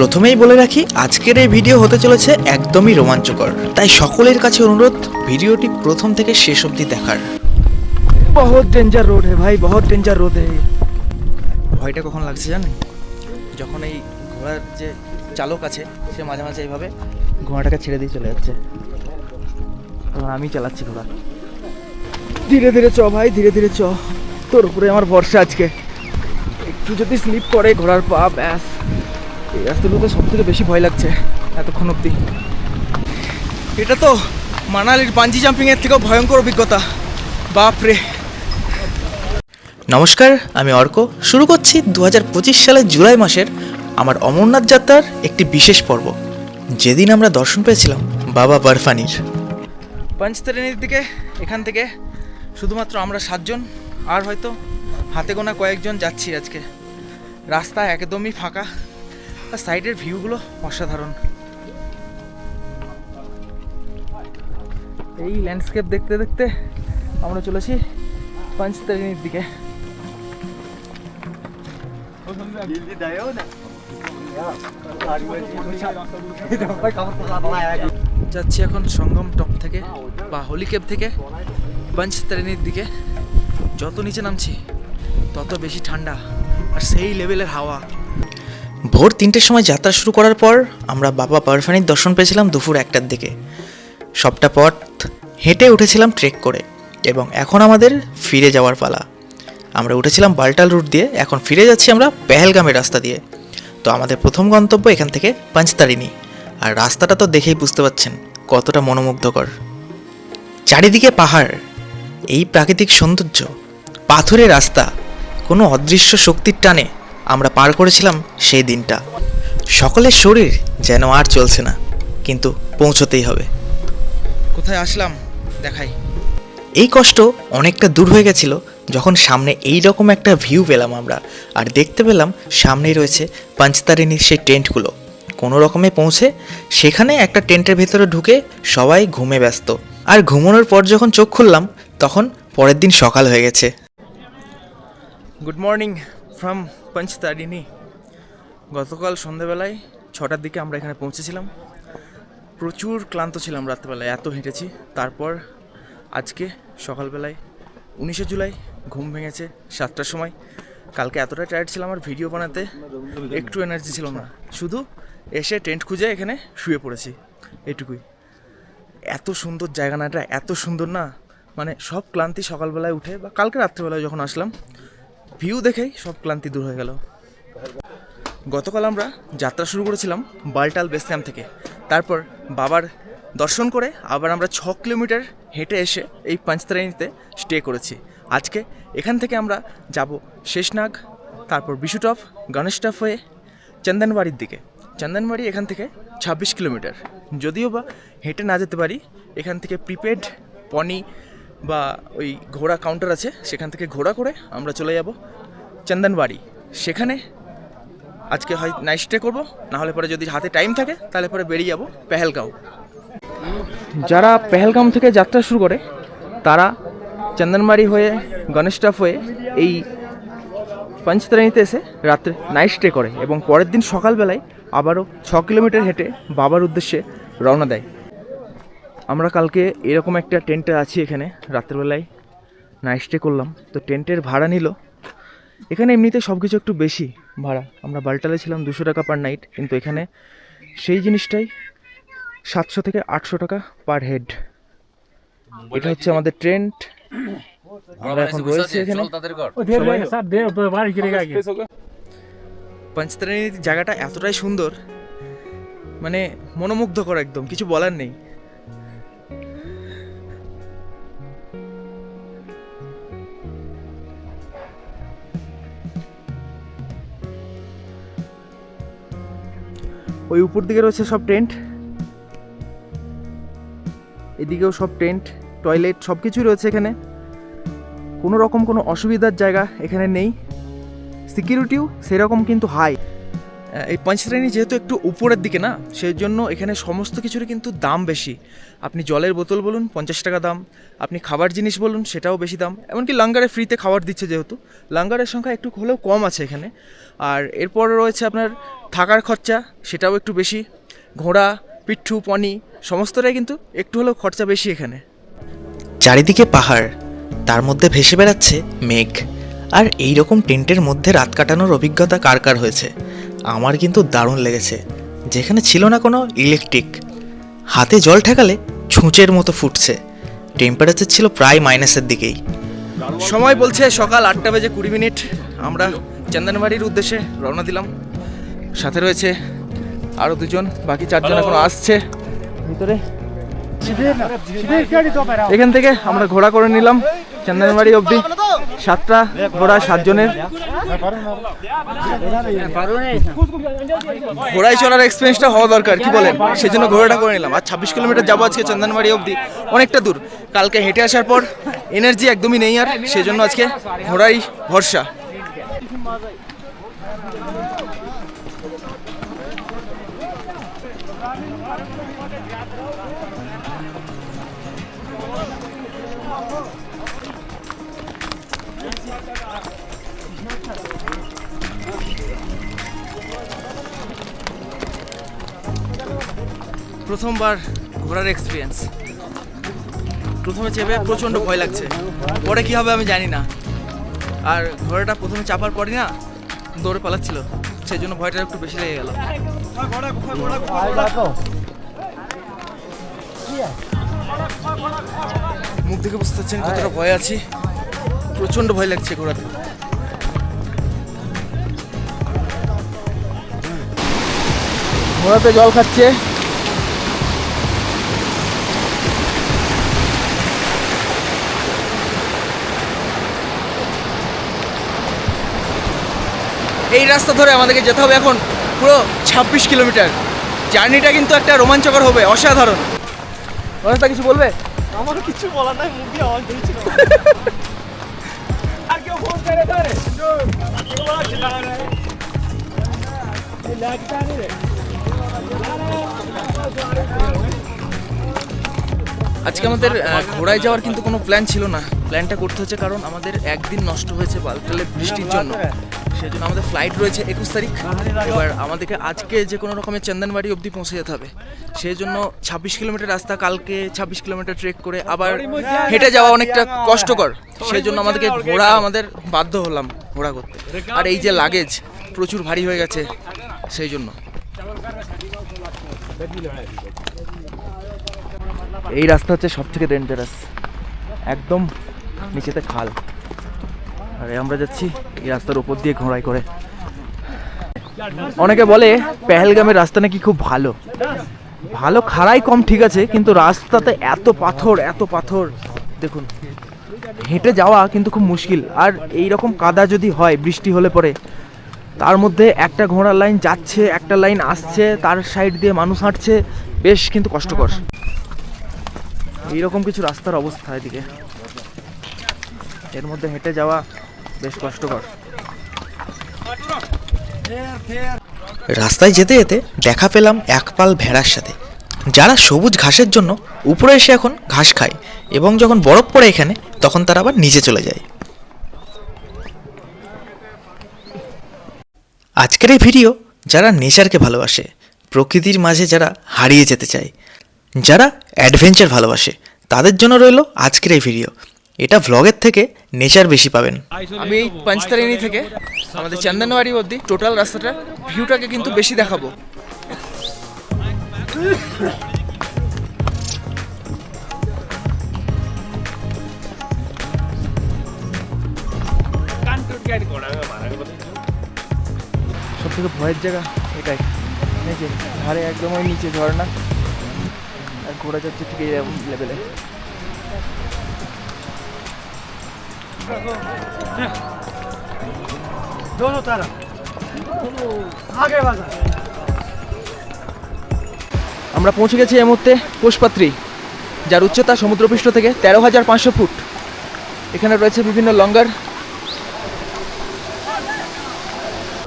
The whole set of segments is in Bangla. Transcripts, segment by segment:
প্রথমেই বলে রাখি আজকের এই ভিডিও হতে চলেছে একদমই রোমাঞ্চকর। তাই সকলের কাছে অনুরোধ ভিডিওটি প্রথম থেকে শেষ অবধি দেখার। বহুত ডেঞ্জার রোড হে ভাই বহুত ডেঞ্জার রোড হে ভয়টা কখন লাগছে জানেন? যখন এই ঘোড়ার যে চালক আছে সে মাঝে মাঝে এইভাবে ঘোড়াটাকে ছেড়ে দিয়ে চলে যাচ্ছে। তখন আমি চালাচ্ছি ঘোড়া। ধীরে ধীরে চ ভাই ধীরে ধীরে চ। তোর উপরে আমার ভরসা আজকে। একটু যদি স্লিপ করে ঘোড়ার পা ব্যাস। এই রাস্তাগুলোতে সব থেকে বেশি ভয় লাগছে এতক্ষণ অবধি। এটা তো মানালির বাঞ্জি জাম্পিংয়ের থেকেও ভয়ঙ্কর অভিজ্ঞতা। বাপরে। নমস্কার, আমি অর্ক। শুরু করছি দু পঁচিশ সালের জুলাই মাসের আমার অমরনাথ যাত্রার একটি বিশেষ পর্ব। যেদিন আমরা দর্শন পেয়েছিলাম বাবা বরফানির। পঞ্চতারিণীর দিকে, এখান থেকে শুধুমাত্র আমরা সাতজন, আর হয়তো হাতে গোনা কয়েকজন যাচ্ছি আজকে। রাস্তা একদমই ফাঁকা। আর সাইডের ভিউগুলো অসাধারণ। এই ল্যান্ডস্কেপ দেখতে দেখতে আমরা চলেছি পঞ্চতারিণীর দিকে। যাচ্ছি এখন সঙ্গম টপ থেকে বা হোলিকেপ থেকে পঞ্চতারিণীর দিকে। যত নিচে নামছি, তত বেশি ঠান্ডা আর সেই লেভেলের হাওয়া। ভোর তিনটের সময় যাত্রা শুরু করার পর আমরা বাবা পারফানির দর্শন পেয়েছিলাম দুপুর একটার দিকে। সবটা পথ হেঁটে উঠেছিলাম ট্রেক করে এবং এখন আমাদের ফিরে যাওয়ার পালা। আমরা উঠেছিলাম বাল্টাল রুট দিয়ে, এখন ফিরে যাচ্ছি আমরা পেহেলগামের রাস্তা দিয়ে। তো আমাদের প্রথম গন্তব্য এখান থেকে পাঁচতারিণী আর রাস্তাটা তো দেখেই বুঝতে পাচ্ছেন কতটা মনোমুগ্ধকর। চারিদিকে পাহাড়, এই প্রাকৃতিক সৌন্দর্য পাথরের রাস্তা, কোনো অদৃশ্য শক্তির টানে আমরা পার করেছিলাম সেই দিনটা। সকলের শরীর যেন আর চলছে না কিন্তু পৌঁছতেই হবে। কোথায় আসলাম? দেখাই। এই কষ্ট অনেকটা দূর হয়ে গেছিল যখন সামনে এই রকম একটা ভিউ পেলাম আমরা। আর দেখতে পেলাম সামনেই রয়েছে পাঁচতারিণীর সেই টেন্টগুলো কোনো রকমে পৌঁছে সেখানে একটা টেন্টের ভেতরে ঢুকে সবাই ঘুমে ব্যস্ত। আর ঘুমানোর পর যখন চোখ খুললাম তখন পরের দিন সকাল হয়ে গেছে। গুড মর্নিং ফ্রম পঞ্চতারিণী গতকাল সন্ধেবেলায় ছটার দিকে আমরা এখানে পৌঁছেছিলাম। প্রচুর ক্লান্ত ছিলাম রাত্রেবেলায়, এত হেঁটেছি। তারপর আজকে সকালবেলায় উনিশে জুলাই ঘুম ভেঙেছে সাতটার সময়। কালকে এতটা টায়ার্ড ছিলাম আর ভিডিও বানাতে একটু এনার্জি ছিল না। শুধু এসে টেন্ট খুঁজে এখানে শুয়ে পড়েছি, এটুকুই। এত সুন্দর জায়গা না এটা এত সুন্দর না? মানে সব ক্লান্তি সকালবেলায় উঠে বা কালকে রাত্রেবেলায় যখন আসলাম ভিউ দেখেই সব ক্লান্তি দূর হয়ে গেল। গতকাল আমরা যাত্রা শুরু করেছিলাম বালটাল বেস ক্যাম্প থেকে। তারপর বাবার দর্শন করে আবার আমরা ছ কিলোমিটার হেঁটে এসে এই পাঁচতারানিতে স্টে করেছি। আজকে এখান থেকে আমরা যাব শেষনাগ, তারপর বিশুটপ, গণেশটপ হয়ে চন্দনবাড়ির দিকে। চন্দনবাড়ি এখান থেকে ছাব্বিশ কিলোমিটার। যদিও বা হেঁটে না যেতে পারি, এখান থেকে প্রিপেড পনি বা ওই ঘোড়া কাউন্টার আছে, সেখান থেকে ঘোড়া করে আমরা চলে যাব চন্দনবাড়ি। সেখানে আজকে হয় নাইট স্টে করব নাহলে পরে যদি হাতে টাইম থাকে, তাহলে পরে বেরিয়ে যাব পেহেলগাঁও। যারা পেহেলগাম থেকে যাত্রা শুরু করে, তারা চন্দনবাড়ি হয়ে গণেশটাফ হয়ে এই পঞ্চতারিণীতে এসে রাত্রে নাইট স্টে করে এবং পরের দিন সকালবেলায় আবারও ছ কিলোমিটার হেঁটে বাবার উদ্দেশ্যে রওনা দেয়। আমরা কালকে এরকম একটা টেন্টে আছি এখানে রাত্রেবেলায়। নাইট স্টে করলাম। তো টেন্টের ভাড়া নিল। এখানে এমনিতে সব কিছু একটু বেশি ভাড়া। আমরা বাল্টালে ছিলাম দুশো টাকা পার নাইট কিন্তু এখানে সেই জিনিসটাই সাতশো থেকে আটশো টাকা পার হেড এটা হচ্ছে আমাদের ট্রেন্ট আমরা এখন রয়েছি এখানে। পঞ্চতারিণীর জায়গাটা এতটাই সুন্দর মানে মনোমুগ্ধকর একদম কিছু বলার নেই। ওই উপর দিকে রয়েছে সব টেন্ট। এদিকেও সব টেন্ট, টয়লেট সব কিছুই রয়েছে এখানে। কোনো রকম কোনো অসুবিধার জায়গা এখানে নেই। সিকিউরিটিও সেরকম কিন্তু হাই। এই পঞ্চশ্রেণী যেহেতু একটু উপরের দিকে না সেই জন্য এখানে সমস্ত কিছুরই কিন্তু দাম বেশি। আপনি জলের বোতল বলুন, পঞ্চাশ টাকা দাম। আপনি খাবার জিনিস বলুন, সেটাও বেশি দাম। এমনকি লাঙ্গারে ফ্রিতে খাবার দিচ্ছে যেহেতু। লাঙ্গারের সংখ্যা একটু হলেও কম আছে এখানে। আর এরপর রয়েছে আপনার থাকার খরচা, সেটাও একটু বেশি। ঘোড়া, পিঠু, পনি, সমস্তটাই কিন্তু একটু হলেও খরচা বেশি এখানে। চারিদিকে পাহাড়, তার মধ্যে ভেসে বেড়াচ্ছে মেঘ। আর এই রকম টেন্টের মধ্যে রাত কাটানোর অভিজ্ঞতা কার কার হয়েছে? আমার কিন্তু দারুণ লেগেছে। যেখানে ছিল না কোনো ইলেকট্রিক হাতে জল ঠেকালে ছুঁচের মতো ফুটছে। টেম্পারেচার ছিল প্রায় মাইনাসের দিকেই। সময় বলছে সকাল আটটা বেজে কুড়ি মিনিট। আমরা চন্দনবাড়ির উদ্দেশ্যে রওনা দিলাম। সাথে রয়েছে আরও দুজন বাকি চারজন এখন আসছে। ভিতরে এখান থেকে আমরা ঘোড়া করে নিলাম, চন্দনবাড়ি অবধি। সাতটা ঘোড়া, সাতজনের। ঘোড়ায় চলার এক্সপিরিয়েন্সটা হওয়া দরকার, কি বলেন? সেই জন্য ঘোড়াটা করে নিলাম। আর ছাব্বিশ কিলোমিটার যাব আজকে চন্দনবাড়ি অবধি। অনেকটা দূর। কালকে হেঁটে আসার পর এনার্জি একদমই নেই আর, সেজন্য আজকে ঘোড়াই ভরসা। প্রথমবার ঘোরার এক্সপিরিয়েন্স প্রথমে চেপে প্রচণ্ড ভয় লাগছে। পরে কী হবে আমি জানি না। আর ঘোড়াটা প্রথমে চাপার পরই না দৌড়ে পালাচ্ছিল। সেই জন্য ভয়টা একটু বেশি লেগে গেল। মুখ দেখে বুঝতে পারছেন কতটা ভয় আছি। প্রচণ্ড ভয় লাগছে ঘোড়াতে। ঘোড়াতে জল খাচ্ছে। এই রাস্তা ধরে আমাদেরকে যেতে হবে এখন পুরো ছাব্বিশ কিলোমিটার। জার্নিটা কিন্তু একটা রোমাঞ্চকর হবে অসাধারণ। অনেকটা কিছু বলবে? আমারও কিছু বলার নাই মুখ দিয়ে আওয়াজ দিয়েছিল। আর কেউ ফোন করে ধরে আজকে আমাদের ঘোড়ায় যাওয়ার কিন্তু কোনো প্ল্যান ছিল না। প্ল্যানটা করতে হচ্ছে কারণ আমাদের একদিন নষ্ট হয়েছে বালতালে বৃষ্টির জন্য। সেই জন্য আমাদের ফ্লাইট রয়েছে একুশ তারিখ। এবার আমাদেরকে আজকে যে কোনো রকমের চন্দনবাড়ি অবধি পৌঁছে যেতে হবে। সেই জন্য ছাব্বিশ কিলোমিটার রাস্তা, কালকে ছাব্বিশ কিলোমিটার ট্রেক করে আবার হেঁটে যাওয়া অনেকটা কষ্টকর। সেই জন্য আমাদেরকে ঘোড়া আমাদের বাধ্য হলাম ঘোড়া করতে। আর এই যে লাগেজ প্রচুর ভারী হয়ে গেছে সেই জন্য এই রাস্তা হচ্ছে সব থেকে ডেঞ্জারাস একদম নিচেতে খাল। আর আমরা যাচ্ছি এই রাস্তার উপর দিয়ে ঘোড়াই করে। অনেকে বলে পেহেলগামের রাস্তা নাকি খুব ভালো। ভালো খাড়াই কম ঠিক আছে, কিন্তু রাস্তাতে এত পাথর এত পাথর। দেখুন, হেঁটে যাওয়া কিন্তু খুব মুশকিল। আর এই রকম কাদা যদি হয়, বৃষ্টি হলে পরে, তার মধ্যে একটা ঘোড়ার লাইন যাচ্ছে, একটা লাইন আসছে, তার সাইড দিয়ে মানুষ হাঁটছে, বেশ কিন্তু কষ্টকর। এইরকম কিছু রাস্তার অবস্থা এদিকে। এর মধ্যে হেঁটে যাওয়া বেশ কষ্টকর। রাস্তায় যেতে যেতে দেখা পেলাম একপাল ভেড়ার সাথে। যারা সবুজ ঘাসের জন্য উপরে এসে এখন ঘাস খায় এবং যখন বরফ পড়ে এখানে, তখন তারা আবার নিচে চলে যায়। আজকের এই ভিডিও যারা নেচারকে ভালোবাসে, প্রকৃতির মাঝে যারা হারিয়ে যেতে চায়, যারা অ্যাডভেঞ্চার ভালোবাসে, তাদের জন্য রইল আজকের এই ভিডিও। এটা ভ্লগের থেকে নেচার বেশি পাবেন। আমি এই পাঁচতারিণী থেকে। আমাদের চন্দনবাড়ি অবধি টোটাল রাস্তাটা ভিউটাকে কিন্তু বেশি দেখাবো। সব থেকে ভয়ের জায়গা এটাই। এই ধারে একদম ওই নিচে ঝর্ণা। আর ঘোরা যাচ্ছে ঠিক এরকম লেভেলে दोनों तरफ आगे बढ़ा আমরা পৌঁছে গেছি এই মুহূর্তে কোষপাত্রী যার উচ্চতা সমুদ্রপৃষ্ঠ থেকে তেরো হাজার পাঁচশো ফুট এখানে রয়েছে বিভিন্ন লঙ্গার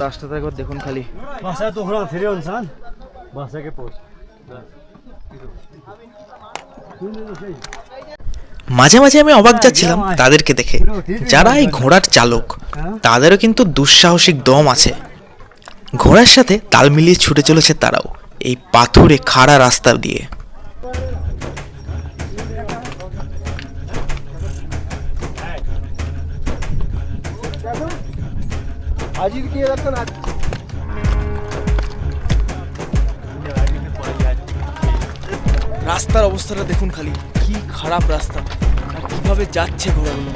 রাস্তাটা একবার দেখুন খালি Masa tu orang serius san. Masa ke pos. মাঝে মাঝে আমি অবাক যাচ্ছিলাম তাদেরকে দেখে। যারা এই ঘোড়ার চালক তাদেরও কিন্তু দুঃসাহসিক দম আছে। ঘোড়ার সাথে তাল মিলিয়ে ছুটে চলেছে তারাও এই পাথুরে খাড়া রাস্তা দিয়ে। Ajit ki rakhan রাস্তার অবস্থাটা দেখুন খালি। কি খারাপ রাস্তা? আর কীভাবে যাচ্ছে ঘোড়াগুলো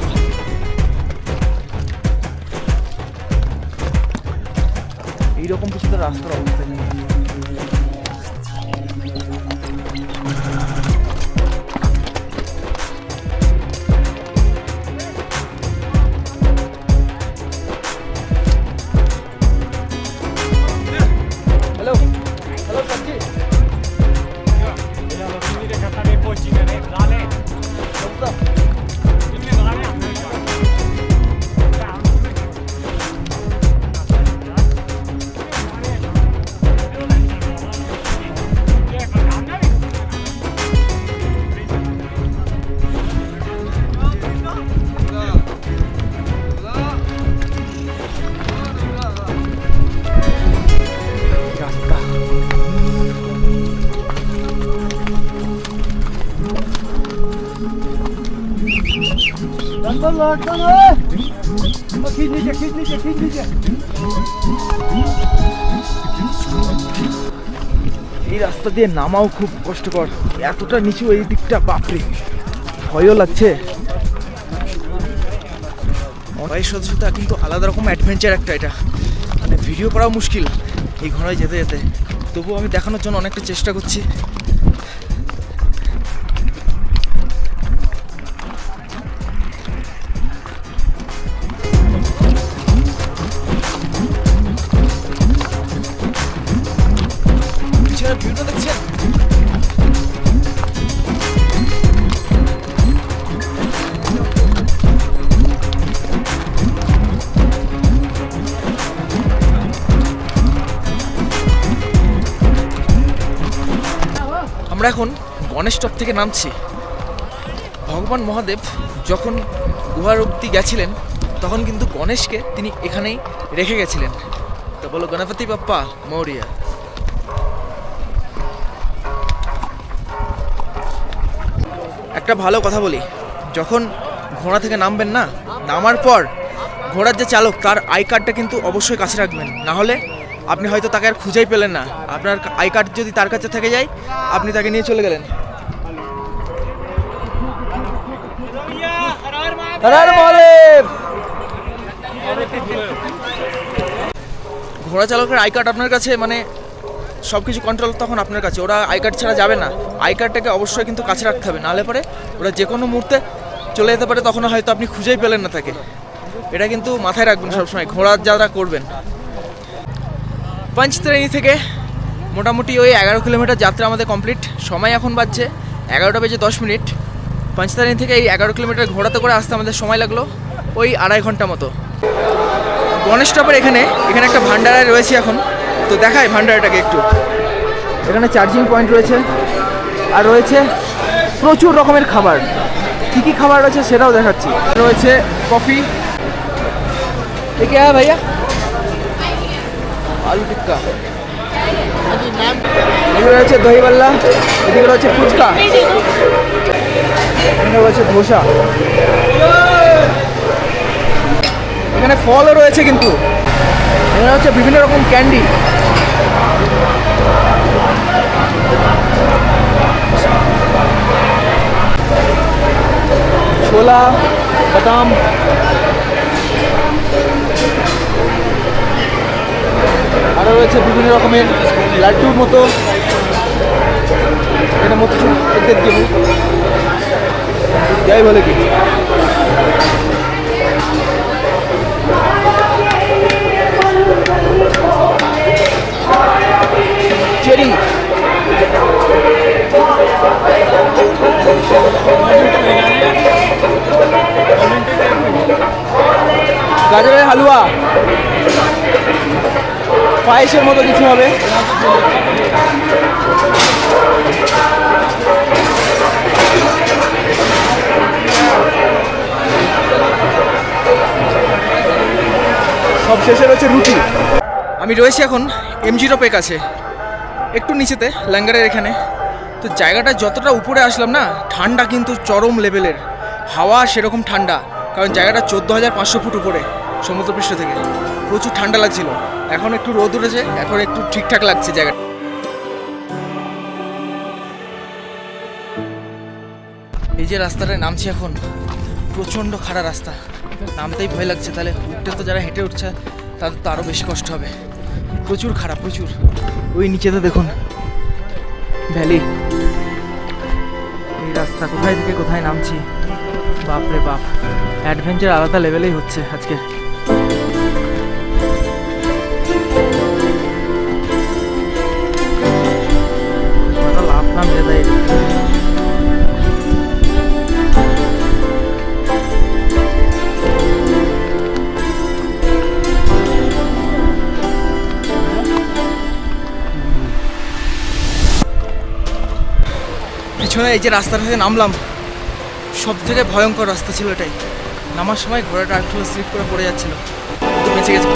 এইরকম কিছু তো রাস্তার অবস্থা নেই। রাস্তা দিয়ে নামাও খুব কষ্টকর। এতটা নিচু এই দিকটা, বাপরে। ভয়ও লাগছে। ঘোড়ায় সাথে কিন্তু আলাদা রকম অ্যাডভেঞ্চার একটা এটা। মানে ভিডিও করাও মুশকিল, এই ঘোড়ায় যেতে যেতে। তবুও আমি দেখানোর জন্য অনেকটা চেষ্টা করছি। আমরা এখন গণেশ টপ থেকে নামছি। ভগবান মহাদেব যখন গুহার অব্দি গেছিলেন, তখন কিন্তু গণেশকে তিনি এখানেই রেখে গেছিলেন। তো বলো, গণপতি বাপ্পা, মৌরিয়া। একটা ভালো কথা বলি, যখন ঘোড়া থেকে নামবেন না, নামার পর ঘোড়ার যে চালক, তার আই কার্ডটা কিন্তু অবশ্যই কাছে রাখবেন। না হলে আপনি হয়তো তাকে আর খুঁজেই পেলেন না। আপনার আই কার্ড যদি তার কাছে থেকে যায়, আপনি তাকে নিয়ে চলে গেলেন। ঘোড়া চালকের আই কার্ড আপনার কাছে মানে সব কিছু কন্ট্রোল তখন আপনার কাছে। ওরা আই কার্ড ছাড়া যাবে না। আই কার্ডটাকে অবশ্যই কিন্তু কাছে রাখতে হবে। নাহলে পরে ওরা যে কোনো মুহূর্তে চলে যেতে পারে তখন হয়তো আপনি খুঁজেই পেলেন না তাকে। এটা কিন্তু মাথায় রাখবেন সবসময়। ঘোড়া যারা করবেন পঞ্চত্রেণী থেকে মোটামুটি ওই এগারো কিলোমিটার যাত্রা আমাদের কমপ্লিট। সময় এখন বাজছে এগারোটা বেজে দশ মিনিট। পঞ্চতারিণী থেকে এই এগারো কিলোমিটার ঘোরাতে করে আসতে আমাদের সময় লাগল ওই আড়াই ঘণ্টা মতো। গণেশ টপের এখানে এখানে একটা ভান্ডারায় রয়েছে এখন। তো দেখায় ভান্ডারাটাকে একটু। এখানে চার্জিং পয়েন্ট রয়েছে আর রয়েছে প্রচুর রকমের খাবার। কী কী খাবার রয়েছে সেটাও দেখাচ্ছি। রয়েছে কফি ভাইয়া? আলু টিক্কা এদিকে রয়েছে দহিবাল্লা এদিকে রয়েছে ফুচকা। এখানে রয়েছে ধোসা। এখানে ফলও রয়েছে কিন্তু। এখানে হচ্ছে বিভিন্ন রকম ক্যান্ডি। ছোলা বাদাম। আরও রয়েছে বিভিন্ন রকমের লাড্ডুর মতো। এটা মতো যাই বলে কি? পায়েসের মতো কিছু হবে। সব রয়েছে রুটি। আমি রয়েছি এখন এমজি রোপের কাছে একটু নিচেতে, ল্যাঙ্গারের এখানে। তো জায়গাটা যতটা উপরে আসলাম না, ঠান্ডা কিন্তু চরম লেভেলের। হাওয়া সেরকম ঠান্ডা, কারণ জায়গাটা চোদ্দ হাজার পাঁচশো ফুট উপরে, সমুদ্রপৃষ্ঠ থেকে। প্রচুর ঠান্ডা লাগছিল। এখন একটু রোদ উঠেছে, এখন একটু ঠিকঠাক লাগছে জায়গাটা এই যে রাস্তাটায় নামছি এখন, প্রচণ্ড খাড়া রাস্তা। নামতেই ভয় লাগছে, তাহলে উঠতে তো যারা হেঁটে উঠছে, তাদের তো আরও বেশি কষ্ট হবে। প্রচুর খারাপ প্রচুর। ওই নিচেতে দেখুন। ভ্যালি। এই রাস্তা কোথায় থেকে কোথায় নামছি? বাপ রে বাপ। অ্যাডভেঞ্চার আলাদা লেভেলেই হচ্ছে আজকে এই যে রাস্তাটা থেকে নামলাম, সব থেকে ভয়ঙ্কর রাস্তা ছিল এটাই। নামার সময় ঘোড়াটা একটু স্লিপ করে পড়ে যাচ্ছিল। বেঁচে গেছে।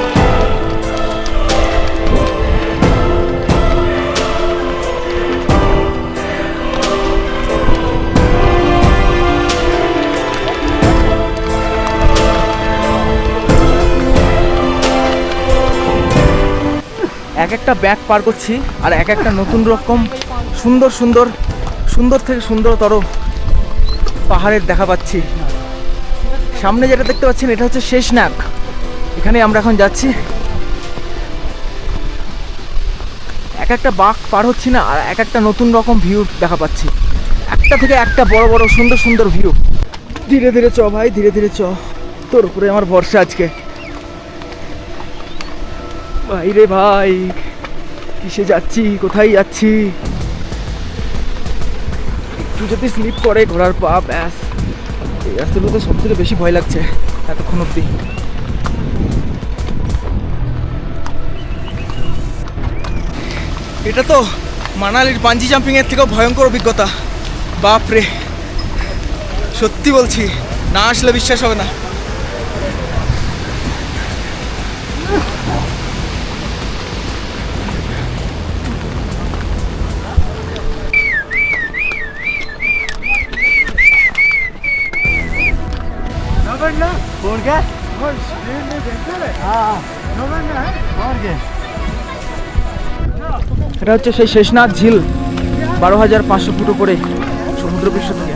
এক একটা ব্যাগ পার করছি আর এক একটা নতুন রকম সুন্দর সুন্দর সুন্দর থেকে সুন্দরতর পাহাড়ের দেখা পাচ্ছি। সামনে যেটা দেখতে পাচ্ছেন, এটা হচ্ছে শেষনাগ এখানে আমরা এখন যাচ্ছি। এক একটা বাঘ পার হচ্ছি না, আর এক একটা নতুন রকম ভিউ দেখা পাচ্ছি। একটা থেকে একটা বড় বড় সুন্দর সুন্দর ভিউ ধীরে ধীরে চ ভাই, ধীরে ধীরে চ। তোর উপরে আমার ভরসা আজকে। ভাই রে ভাই, কিসে যাচ্ছি, কোথায় যাচ্ছি? একটু যদি স্লিপ করে ঘোরার পা, ব্যাস। এই রাস্তাগুলোতে সব থেকে বেশি ভয় লাগছে, এতক্ষণ অব্দি। এটা তো মানালির পাঞ্জি জাম্পিংয়ের থেকেও ভয়ঙ্কর অভিজ্ঞতা। বাপরে, সত্যি বলছি, না আসলে বিশ্বাস হবে না। এটা হচ্ছে সেই শেষনাগ ঝিল, বারো হাজার পাঁচশো ফুট উপরে, সমুদ্র পৃষ্ঠ থেকে।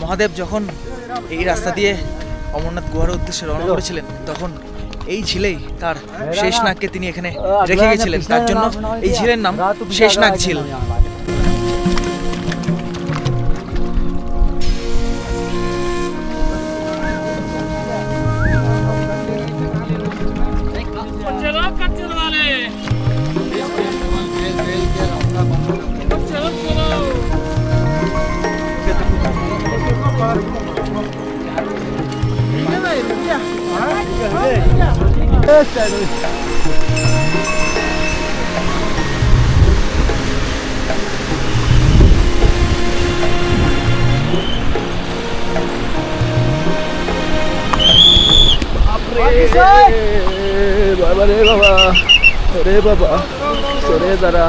মহাদেব যখন এই রাস্তা দিয়ে অমরনাথ গুহার উদ্দেশ্যে রওনা করেছিলেন, তখন এই ঝিলেই তার শেষ শেষনাগকে তিনি এখানে রেখে গেছিলেন। তার জন্য এই ঝিলের নাম শেষনাগ ঝিল। বাবা রে বাবা রে বাবা সরে দাঁড়া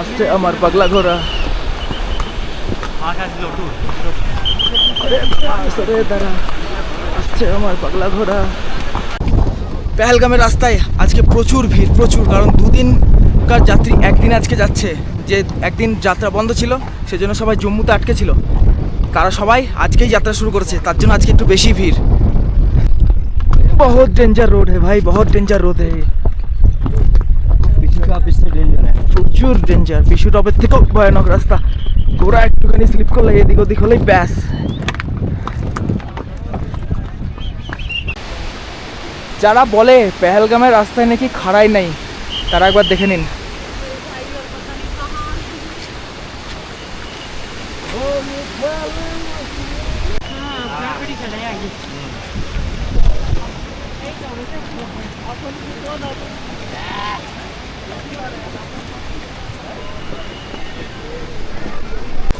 আসছে আমার পাগলা ঘোড়া সরে দাঁড়া আসছে আমার পাগলা ঘোড়া পেহেলগামের রাস্তায় আজকে প্রচুর ভিড় প্রচুর। কারণ দুদিনকার যাত্রী একদিন আজকে যাচ্ছে যে একদিন যাত্রা বন্ধ ছিল সেজন্য সবাই জম্মুতে আটকে ছিল। তারা সবাই আজকেই যাত্রা শুরু করেছে তার জন্য আজকে একটু বেশি ভিড়। বহুত ডেঞ্জার রোড হে ভাই বহুত ডেঞ্জার রোড হে। প্রচুর ডেঞ্জার পিছু টপের থেকেও ভয়ানক রাস্তা। ঘোড়া একটুখানি স্লিপ করলে এদিক ওদিক হলেই ব্যাস। যারা বলে পেহেলগামের রাস্তায় নাকি খাড়াই নাই, তারা একবার দেখে নিন।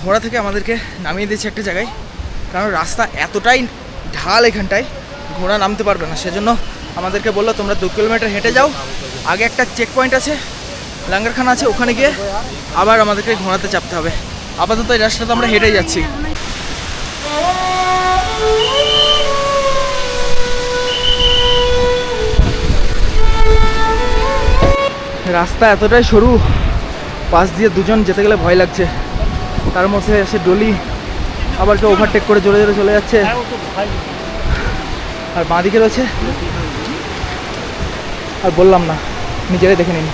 ঘোড়া থেকে আমাদেরকে নামিয়ে দিয়েছে একটা জায়গায়। কারণ রাস্তা এতটাই ঢাল এখানটায়, ঘোড়া নামতে পারবে না। সেজন্য আমাদেরকে বলল, তোমরা দু কিলোমিটার হেঁটে যাও। আগে একটা চেক পয়েন্ট আছে, লাঙ্গারখানা আছে, ওখানে গিয়ে আবার আমাদেরকে ঘোড়াতে চাপতে হবে। আপাতত এই রাস্তাটা আমরা হেঁটে যাচ্ছি। রাস্তা এতটাই সরু, পাশ দিয়ে দুজন যেতে গেলে ভয় লাগছে। তার মধ্যে এসে ডলি আবার কেউ ওভারটেক করে জোরে জোরে চলে যাচ্ছে। আর বাঁদিকে রয়েছে আর বললাম না নিজেরাই দেখে নিন।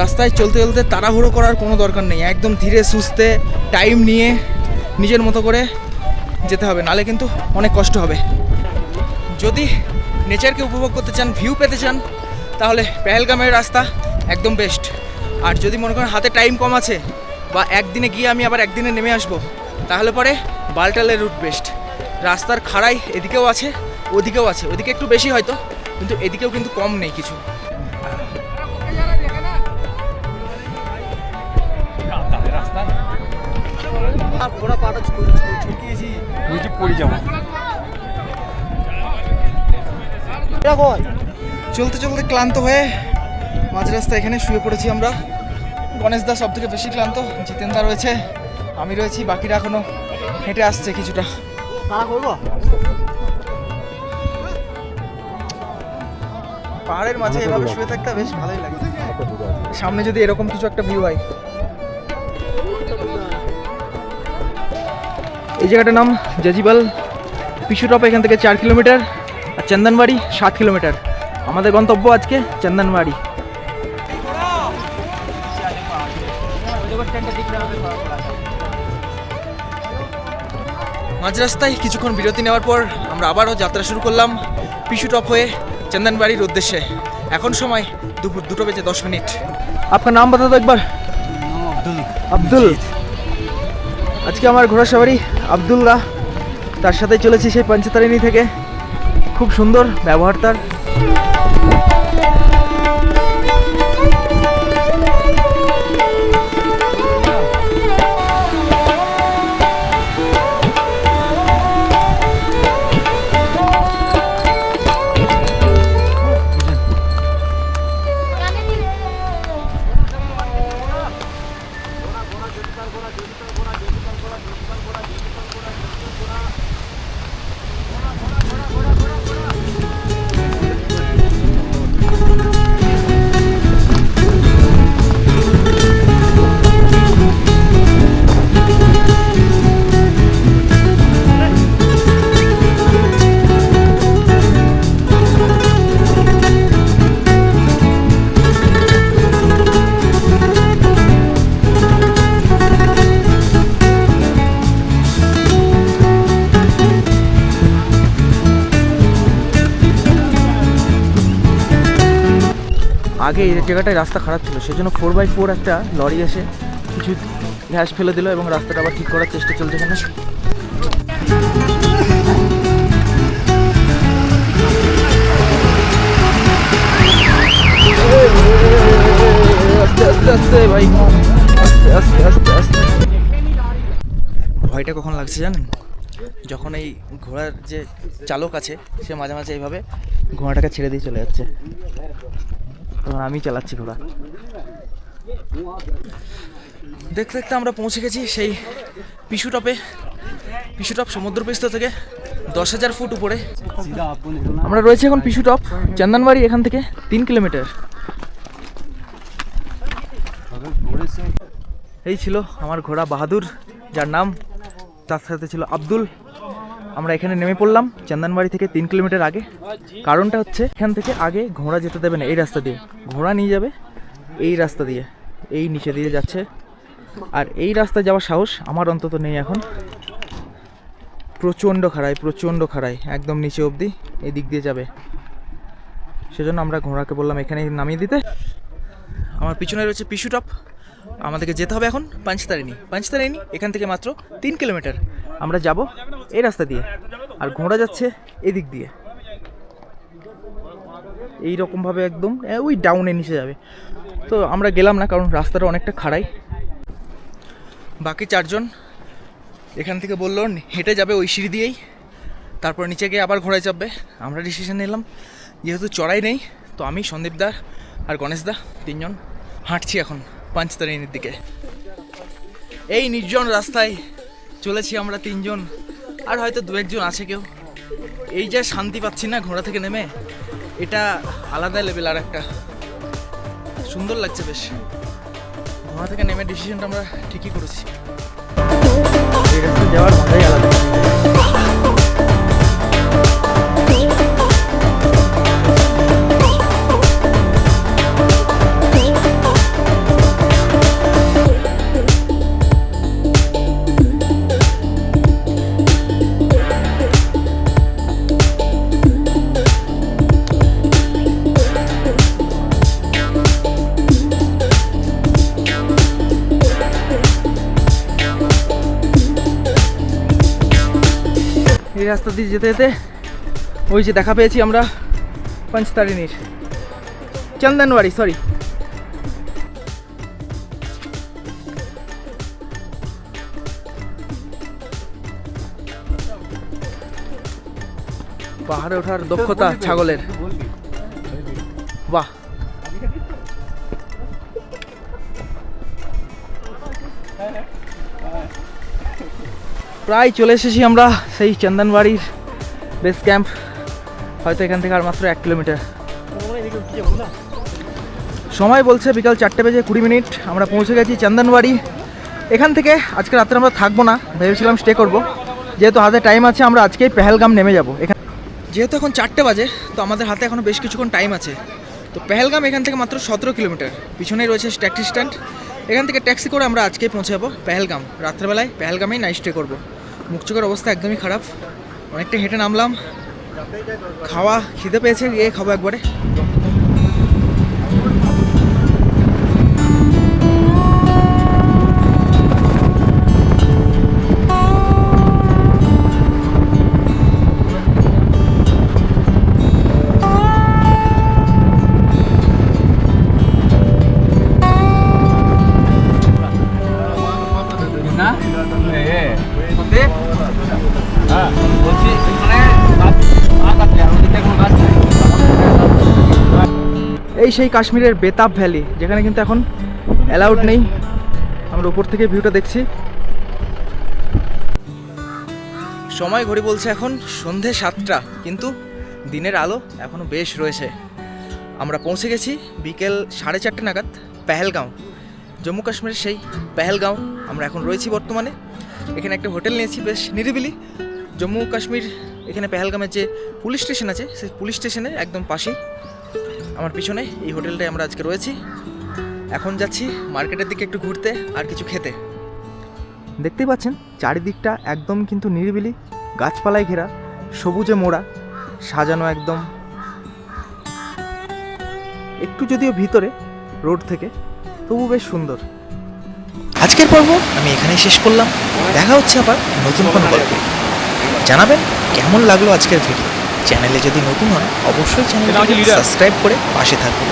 রাস্তায় চলতে চলতে তাড়াহুড়ো করার কোনো দরকার নেই, একদম ধীরে সুস্থে টাইম নিয়ে নিজের মতো করে যেতে হবে, নালে কিন্তু অনেক কষ্ট হবে। যদি নেচারকে উপভোগ করতে চান ভিউ পেতে চান, তাহলে পেহেলগামের রাস্তা একদম বেস্ট আর যদি মনে করেন হাতে টাইম কম আছে, বা একদিনে গিয়ে আমি আবার একদিনে নেমে আসব, তাহলে পরে বালটালের রুট বেস্ট রাস্তার খাড়াই এদিকেও আছে, ওদিকেও আছে। ওদিকে একটু বেশি হয়তো, কিন্তু এদিকেও কিন্তু কম নেই কিছু। চলতে চলতে ক্লান্ত হয়ে মাঝ রাস্তা এখানে শুয়ে পড়েছি আমরা। গণেশ দা সব থেকে বেশি ক্লান্ত, জিতেন দা রয়েছে, আমি রয়েছি, বাকিরা এখনও হেঁটে আসছে কিছুটা। পাহাড়ের মাঝে এভাবে শুয়ে থাকতে বেশ ভালোই লাগে। সামনে যদি এরকম কিছু একটা ভিউ হয়। এই জায়গাটার নাম জাজিবাল। পিছুটপ এখান থেকে চার কিলোমিটার আর চন্দনবাড়ি সাত কিলোমিটার। আমাদের গন্তব্য আজকে চন্দনবাড়ি। মাঝ রাস্তায় কিছুক্ষণ বিরতি নেওয়ার পর আমরা আবারও যাত্রা শুরু করলাম পিছু টপ হয়ে চন্দনবাড়ির উদ্দেশ্যে। এখন সময় দুপুর দুটো বেজে দশ মিনিট। আপনার নাম বতা তো একবার। আব্দুল। আজকে আমার ঘোড়া সবারই আবদুল্লাহ তার সাথে চলেছি সেই পঞ্চতারিণী থেকে। খুব সুন্দর ব্যবহার তার। আগে এই জায়গাটায় রাস্তা খারাপ ছিল, সেজন্য ফোর বাই ফোর একটা লরি এসে কিছু ঘ্যাস ফেলে দিল এবং রাস্তাটা আবার ঠিক করার চেষ্টা চলছে আস্তে ভয়টা কখন লাগছে জানেন? যখন এই ঘোড়ার যে চালক আছে, সে মাঝে মাঝে এইভাবে ঘোড়াটাকে ছেড়ে দিয়ে চলে যাচ্ছে। তখন আমি চালাচ্ছি ঘোড়া। দেখতে দেখতে আমরা পৌঁছে গেছি সেই পিছু টপে। পিছু টপ সমুদ্রপৃষ্ঠ থেকে দশ হাজার ফুট উপরে। আমরা রয়েছে এখন পিছু টপ চন্দনবাড়ি এখান থেকে তিন কিলোমিটার। এই ছিল আমার ঘোড়া বাহাদুর যার নাম তার সাথে ছিল আব্দুল। আমরা এখানে নেমে পড়লাম চন্দনবাড়ি থেকে তিন কিলোমিটার আগে। কারণটা হচ্ছে এখান থেকে আগে ঘোড়া যেতে দেবে না, এই রাস্তা দিয়ে। ঘোড়া নিয়ে যাবে এই রাস্তা দিয়ে, এই নিচে দিয়ে যাচ্ছে। আর এই রাস্তায় যাওয়ার সাহস আমার অন্তত নেই এখন। প্রচণ্ড খাড়াই প্রচণ্ড খাড়াই একদম নিচে অবধি এই দিক দিয়ে যাবে। সেজন্য আমরা ঘোড়াকে বললাম এখানে নামিয়ে দিতে। আমার পিছনে রয়েছে পিছু টপ। আমাদেরকে যেতে হবে এখন, পাঁচতারিণী। পাঁচতারিণী, এখান থেকে মাত্র তিন কিলোমিটার। আমরা যাব এই রাস্তা দিয়ে। আর ঘোড়া যাচ্ছে এদিক দিয়ে। এই রকমভাবে একদম ওই ডাউনে নিচে যাবে। তো আমরা গেলাম না, কারণ রাস্তাটা অনেকটা খাড়াই। বাকি চারজন এখান থেকে বলল, হেঁটে যাবে ওই সিঁড়ি দিয়েই। তারপর নিচে গিয়ে আবার ঘোড়ায় চাপবে। আমরা ডিসিশন নিলাম, যেহেতু চড়াই নেই, তো আমি সন্দীপদা আর গণেশদা তিনজন হাঁটছি এখন পাঁচতারিণীর দিকে। এই নির্জন রাস্তায় চলেছি আমরা তিনজন। আর হয়তো দু একজন আছে কেউ। এই যে শান্তি পাচ্ছি না ঘোড়া থেকে নেমে, এটা আলাদা লেভেল আর একটা। সুন্দর লাগছে বেশ। ঘোড়া থেকে নেমে ডিসিশনটা আমরা ঠিকই করেছি। যাওয়ার মজাই আলাদা। এই রাস্তা দিয়ে যেতে যেতে ওই যে দেখা পেয়েছি আমরা পঞ্চতারিণীর। চন্দনবাড়ি সরি পাহাড়ে ওঠার দক্ষতা ছাগলের। প্রায় চলে এসেছি আমরা সেই চন্দনবাড়ির বেস ক্যাম্প হয়তো এখান থেকে আর মাত্র এক কিলোমিটার। সময় বলছে বিকাল চারটে বেজে কুড়ি মিনিট, আমরা পৌঁছে গেছি চন্দনবাড়ি। এখান থেকে আজকে রাত্রে আমরা থাকব না, ভেবেছিলাম স্টে করব। যেহেতু হাতে টাইম আছে, আমরা আজকেই পেহেলগাম নেমে যাব। এখান যেহেতু এখন চারটে বাজে, তো আমাদের হাতে এখনও বেশ কিছুক্ষণ টাইম আছে। তো পেহেলগাম এখান থেকে মাত্র সতেরো কিলোমিটার। পিছনেই রয়েছে ট্যাক্সি স্ট্যান্ড এখান থেকে ট্যাক্সি করে আমরা আজকেই পৌঁছে যাব পেহেলগাম। রাত্রেবেলায় পেহেলগামেই নাইট স্টে করব। মুখ চোখের অবস্থা একদমই খারাপ। অনেকটা হেঁটে নামলাম। খাওয়া খিদে পেয়েছে গিয়ে খাব একবারে। এই সেই কাশ্মীরের বেতাব ভ্যালি, যেখানে কিন্তু এখন অ্যালাউড নেই। আমরা উপর থেকে ভিউটা দেখছি। সময় ঘড়ি বলছে এখন সন্ধে সাতটা, কিন্তু দিনের আলো এখনও বেশ রয়েছে। আমরা পৌঁছে গেছি বিকেল সাড়ে চারটে নাগাদ পেহেলগাঁও। জম্মু কাশ্মীরের সেই পেহেলগাঁও, আমরা এখন রয়েছি বর্তমানে। এখানে একটা হোটেল নিয়েছি বেশ নিরিবিলি। জম্মু কাশ্মীর এখানে পেহেলগামের যে পুলিশ স্টেশন আছে, সেই পুলিশ স্টেশনের একদম পাশেই। আমার পিছনে এই হোটেলটায় আমরা আজকে রয়েছি। এখন যাচ্ছি মার্কেটের দিকে একটু ঘুরতে আর কিছু খেতে। দেখতেই পাচ্ছেন চারিদিকটা একদম কিন্তু নিরিবিলি গাছপালায় ঘেরা সবুজে মোড়া সাজানো একদম। একটু যদিও ভিতরে রোড থেকে তবু বেশ সুন্দর। আজকের পর্ব আমি এখানেই শেষ করলাম। দেখা হচ্ছে আবার নতুন কোনো গল্পে। জানাবেন কেমন লাগল আজকের ভিডিও চ্যানেলে যদি নতুন হয় অবশ্যই চ্যানেলটি সাবস্ক্রাইব করে পাশে থাকবেন